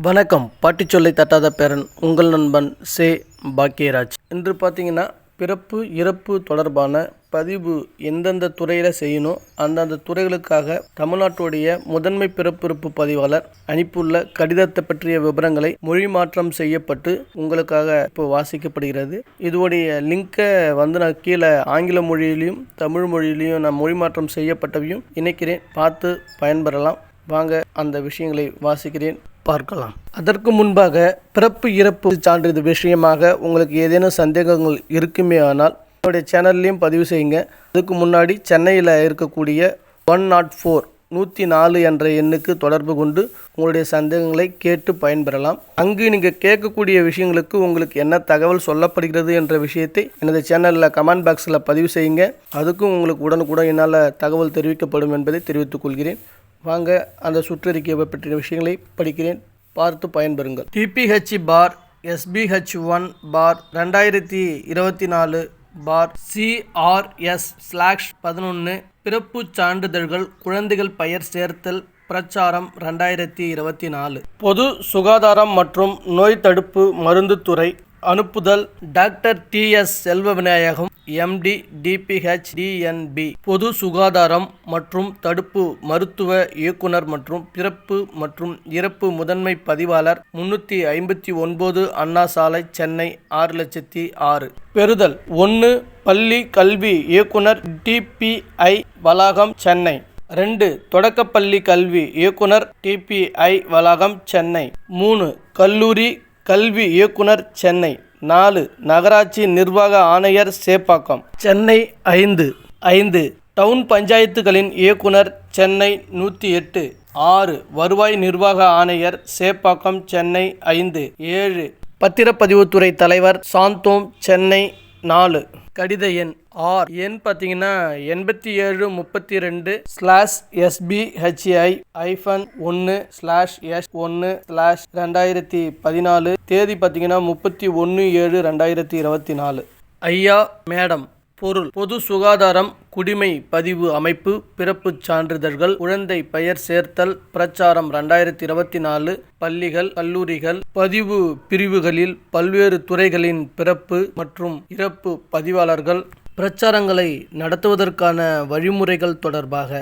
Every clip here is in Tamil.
வணக்கம். பாட்டிச்சொல்லை தட்டாத பேரன் உங்கள் நண்பன் சே. பாக்கியராஜ். இன்று பார்த்தீங்கன்னா பிறப்பு இறப்பு தொடர்பான பதிவு எந்தெந்த துறையில் செய்யணும் அந்தந்த துறைகளுக்காக தமிழ்நாட்டுடைய முதன்மை பிறப்பிறப்பு பதிவாளர் அனுப்பியுள்ள கடிதத்தை பற்றிய விவரங்களை மொழி மாற்றம் செய்யப்பட்டு உங்களுக்காக இப்போ வாசிக்கப்படுகிறது. இதோடைய லிங்கை வந்து நான் கீழே ஆங்கில மொழியிலையும் தமிழ் மொழியிலையும் நான் மொழி மாற்றம் செய்யப்பட்டவையும் இணைக்கிறேன். பார்த்து பயன்பெறலாம். வாங்க அந்த விஷயங்களை வாசிக்கிறேன். பார்க்கலாம். அதற்கு முன்பாக பிறப்பு இறப்பு சான்றிதழ் விஷயமாக உங்களுக்கு ஏதேனும் சந்தேகங்கள் இருக்குமே ஆனால் என்னுடைய சேனல்லையும் பதிவு செய்யுங்க. அதுக்கு முன்னாடி சென்னையில் இருக்கக்கூடிய ஒன் நாட் ஃபோர் நூற்றி நாலு என்ற எண்ணுக்கு தொடர்பு கொண்டு உங்களுடைய சந்தேகங்களை கேட்டு பயன்பெறலாம். அங்கு நீங்கள் கேட்கக்கூடிய விஷயங்களுக்கு உங்களுக்கு என்ன தகவல் சொல்லப்படுகிறது என்ற விஷயத்தை எனது சேனலில் கமெண்ட் பாக்ஸில் பதிவு செய்யுங்க. அதுக்கும் உங்களுக்கு உடனுக்குடன் என்னால் தகவல் தெரிவிக்கப்படும் என்பதை தெரிவித்துக் கொள்கிறேன். வாங்க அந்த சுற்றறிக்கை பற்றிய விஷயங்களை படிக்கிறேன். பார்த்து பயன்பெறுங்கள். TPH for SPH one for ரெண்டாயிரத்தி இருபத்தி நாலு பார் சிஆர்எஸ் ஸ்லாஷ் பதினொன்று பிறப்புச் சான்றிதழ்கள் குழந்தைகள் பெயர் சேர்த்தல் பிரச்சாரம் ரெண்டாயிரத்தி இருபத்தி நாலு. பொது சுகாதாரம் மற்றும் நோய் தடுப்பு மருந்துத்துறை அனுப்புதல் டாக்டர் டி எஸ் செல்வ விநாயகம் எம்டி டிபிஹெச் டிஎன்பி பொது சுகாதாரம் மற்றும் தடுப்பு மருத்துவ இயக்குனர் மற்றும் பிறப்பு மற்றும் இறப்பு முதன்மை பதிவாளர் முன்னூற்றி ஐம்பத்தி ஒன்பது அண்ணா சாலை சென்னை ஆறு லட்சத்தி ஆறு. பெறுதல் ஒன்று பள்ளி கல்வி இயக்குனர் டிபிஐ வளாகம் சென்னை. ரெண்டு தொடக்கப்பள்ளி கல்வி இயக்குனர் டிபிஐ வளாகம் சென்னை. மூணு கல்லூரி கல்வி இயக்குனர் சென்னை நாலு நகராட்சி நிர்வாக ஆணையர் சேப்பாக்கம். சென்னை ஐந்து ஐந்து டவுன் பஞ்சாயத்துகளின் இயக்குனர் சென்னை நூற்றி எட்டு ஆறு வருவாய் நிர்வாக ஆணையர் சேப்பாக்கம் சென்னை ஐந்து ஏழு. பத்திரப்பதிவுத்துறை தலைவர் சாந்தோம் சென்னை நாலு. கடித எண் ஆர். எண் பார்த்தீங்கன்னா எண்பத்தி ஏழு முப்பத்தி ரெண்டு ஸ்லாஷ் எஸ்பிஹெச்ஐ ஐஃபன் ஒன்று ஸ்லாஷ் எஸ் ஒன்று ஸ்லாஷ் ரெண்டாயிரத்தி பதினாலு. தேதி பார்த்தீங்கன்னா முப்பத்தி ஒன்று ஏழு ரெண்டாயிரத்தி இருபத்தி நாலு. ஐயா மேடம் பொருள் பொது சுகாதாரம் குடிமை பதிவு அமைப்பு பிறப்புச் சான்றிதழ்கள் குழந்தை பெயர் சேர்த்தல் பிரச்சாரம் ரெண்டாயிரத்தி இருபத்தி நாலு பள்ளிகள் கல்லூரிகள் பதிவு பிரிவுகளில் பல்வேறு துறைகளின் பிறப்பு மற்றும் இறப்பு பதிவாளர்கள் பிரச்சாரங்களை நடத்துவதற்கான வழிமுறைகள் தொடர்பாக.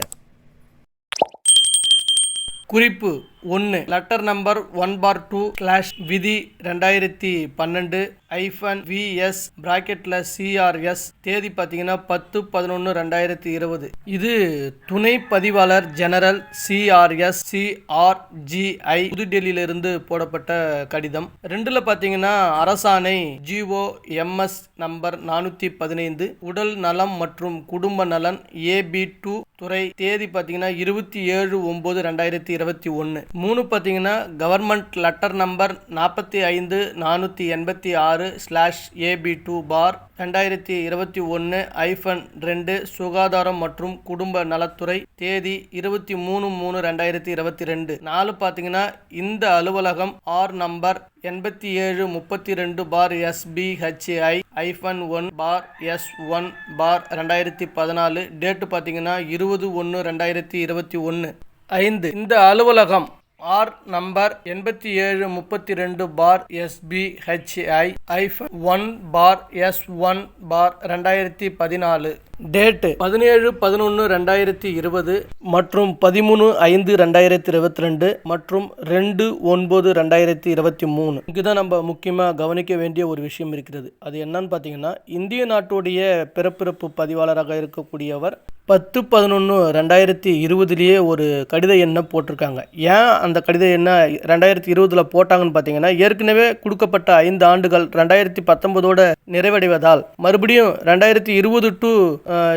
குறிப்பு ஒன்று letter number one bar two slash விதி ரெண்டாயிரத்தி பன்னெண்டு ஐஃபன் விஎஸ் பிராக்கெட்டில் சிஆர்எஸ் தேதி பார்த்தீங்கன்னா பத்து பதினொன்று ரெண்டாயிரத்தி இருபது. இது துணை பதிவாளர் ஜெனரல் சிஆர்எஸ் சிஆர்ஜிஐ புதுடெல்லியிலிருந்து போடப்பட்ட கடிதம். ரெண்டில் பார்த்தீங்கன்னா அரசாணை ஜிஓ எம்எஸ் நம்பர் நானூற்றி பதினைந்து உடல் நலம் மற்றும் குடும்ப நலன் ஏபி டூ துறை தேதி பார்த்தீங்கன்னா இருபத்தி ஏழு ஒம்பது ரெண்டாயிரத்தி இருபத்தி ஒன்று மூணு பார்த்தீங்கன்னா கவர்மெண்ட் லெட்டர் நம்பர் நாற்பத்தி ஐந்து நானூற்றி எண்பத்தி ஆறு ஸ்லாஷ் ஏபி டூ பார் ரெண்டாயிரத்தி இருபத்தி ஒன்று ஐஃபன் ரெண்டு சுகாதாரம் மற்றும் குடும்ப நலத்துறை தேதி இருபத்தி மூணு மூணு ரெண்டாயிரத்தி இருபத்தி ரெண்டு. நாலு பார்த்தீங்கன்னா இந்த அலுவலகம் ஆர் நம்பர் எண்பத்தி ஏழு முப்பத்தி ரெண்டு bar S P H I hyphen one bar S one bar ரெண்டாயிரத்தி பதினாலு. டேட்டு பார்த்தீங்கன்னா இருபது ஒன்று ரெண்டாயிரத்தி இருபத்தி ஒன்று. ஐந்து. இந்த அலுவலகம் ஆர் நம்பர் எண்பத்தி ஏழு முப்பத்தி ரெண்டு bar S P H I hyphen one bar S one bar ரெண்டாயிரத்தி பதினாலு. டேட்டு பதினேழு பதினொன்று ரெண்டாயிரத்தி இருபது மற்றும் பதிமூணு ஐந்து ரெண்டாயிரத்தி இருபத்தி ரெண்டு மற்றும் ரெண்டு ஒன்பது ரெண்டாயிரத்தி இருபத்தி மூணு. இங்குதான் நம்ம முக்கியமாக கவனிக்க வேண்டிய ஒரு விஷயம் இருக்கிறது. அது என்னன்னு பார்த்தீங்கன்னா இந்திய நாட்டுடைய பிறப்பிறப்பு பதிவாளராக இருக்கக்கூடியவர் பத்து பதினொன்று ரெண்டாயிரத்தி இருபதுலேயே ஒரு கடித எண்ணை போட்டிருக்காங்க. ஏன் அந்த கடித எண்ணை ரெண்டாயிரத்தி இருபதில் போட்டாங்கன்னு பார்த்தீங்கன்னா ஏற்கனவே கொடுக்கப்பட்ட ஐந்து ஆண்டுகள் ரெண்டாயிரத்தி பத்தொன்பதோட நிறைவடைவதால் மறுபடியும் ரெண்டாயிரத்தி இருபது டு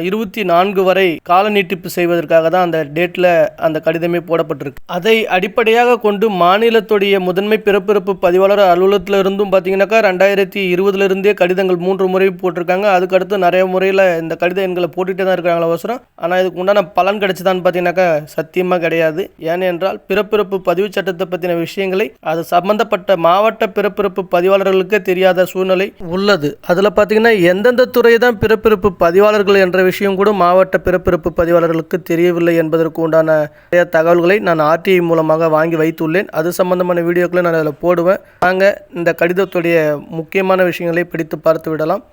இருபத்தி நான்கு வரை கால நீட்டிப்பு செய்வதற்காக தான் அந்த டேட்டில் அந்த கடிதமே போடப்பட்டிருக்கு. அதை அடிப்படையாக கொண்டு மாநிலத்துடைய முதன்மை பிறப்பிறப்பு பதிவாளர் அலுவலகத்தில் இருந்தும் பார்த்தீங்கன்னாக்கா ரெண்டாயிரத்தி இருபதுலேருந்தே கடிதங்கள் மூன்று முறை போட்டிருக்காங்க. அதுக்கடுத்து நிறைய முறையில் இந்த கடித எண்களை போட்டுகிட்டே தான் இருக்காங்களா அவசரம். ஆனால் இதுக்கு உண்டான பலன் கிடைச்சதான்னு பார்த்தீங்கன்னாக்கா சத்தியமாக கிடையாது. ஏனென்றால் பிறப்பிறப்பு பதிவு சட்டத்தை பற்றின விஷயங்களை அது சம்பந்தப்பட்ட மாவட்ட பிறப்பிறப்பு பதிவாளர்களுக்கே தெரியாத சூழ்நிலை உள்ளது. அதில் பார்த்தீங்கன்னா எந்தெந்த துறை தான் பிறப்பிறப்பு பதிவாளர்கள் என்ற விஷயம் கூட மாவட்ட பிறப்பிறப்பு பதிவாளர்களுக்கு தெரியவில்லை என்பதற்கு உண்டான நிறைய தகவல்களை நான் ஆர்டிஐ மூலமாக வாங்கி வைத்துள்ளேன். அது சம்பந்தமான வீடியோக்களை நான் அதில் போடுவேன். நாங்கள் இந்த கடிதத்துடைய முக்கியமான விஷயங்களை பிடித்து பார்த்து விடலாம்.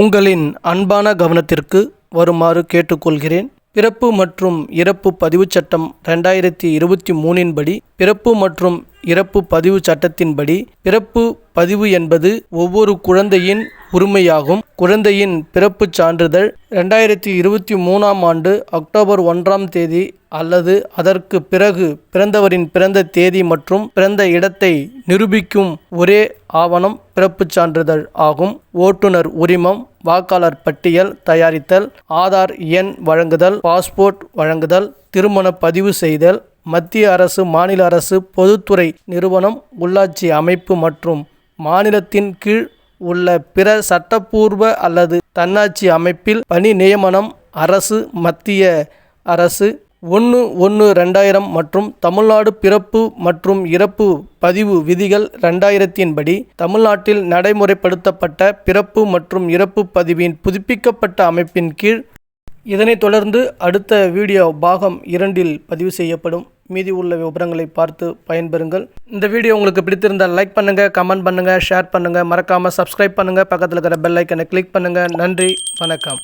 உங்களின் அன்பான கவனத்திற்கு வருமாறு கேட்டுக்கொள்கிறேன். பிறப்பு மற்றும் இறப்பு பதிவுச் சட்டம் ரெண்டாயிரத்தி இருபத்தி மூணின்படி பிறப்பு மற்றும் இறப்பு பதிவு சட்டத்தின்படி பிறப்பு பதிவு என்பது ஒவ்வொரு குழந்தையின் உரிமையாகும். குழந்தையின் பிறப்புச் சான்றிதழ் ரெண்டாயிரத்தி இருபத்தி மூணாம் ஆண்டு அக்டோபர் ஒன்றாம் தேதி அல்லது அதற்கு பிறகு பிறந்தவரின் பிறந்த தேதி மற்றும் பிறந்த இடத்தை நிரூபிக்கும் ஒரே ஆவணம் பிறப்புச் சான்றிதழ் ஆகும். ஓட்டுநர் உரிமம் வாக்காளர் பட்டியல் தயாரித்தல் ஆதார் எண் வழங்குதல் பாஸ்போர்ட் வழங்குதல் திருமண பதிவு செய்தல் மத்திய அரசு மாநில அரசு பொதுத்துறை நிறுவனம் உள்ளாட்சி அமைப்பு மற்றும் மாநிலத்தின் கீழ் உள்ள பிற சட்டப்பூர்வ அல்லது தன்னாட்சி அமைப்பில் பணி நியமனம் அரசு மத்திய அரசு ஒன்று ஒன்று ரெண்டாயிரம் மற்றும் தமிழ்நாடு பிறப்பு மற்றும் இறப்பு பதிவு விதிகள் ரெண்டாயிரத்தின்படி தமிழ்நாட்டில் நடைமுறைப்படுத்தப்பட்ட பிறப்பு மற்றும் இறப்பு பதிவின் புதுப்பிக்கப்பட்ட அமைப்பின் கீழ். இதனைத் தொடர்ந்து அடுத்த வீடியோ பாகம் இரண்டில் பதிவு செய்யப்படும். மீதி உள்ள விவரங்களை பார்த்து பயன்பெறுங்கள். இந்த வீடியோ உங்களுக்கு பிடித்திருந்தால் லைக் பண்ணுங்கள் கமெண்ட் பண்ணுங்கள் ஷேர் பண்ணுங்கள் மறக்காமல் சப்ஸ்கிரைப் பண்ணுங்கள் பக்கத்தில் இருக்கிற பெல் ஐக்கனை கிளிக் பண்ணுங்கள் நன்றி வணக்கம்.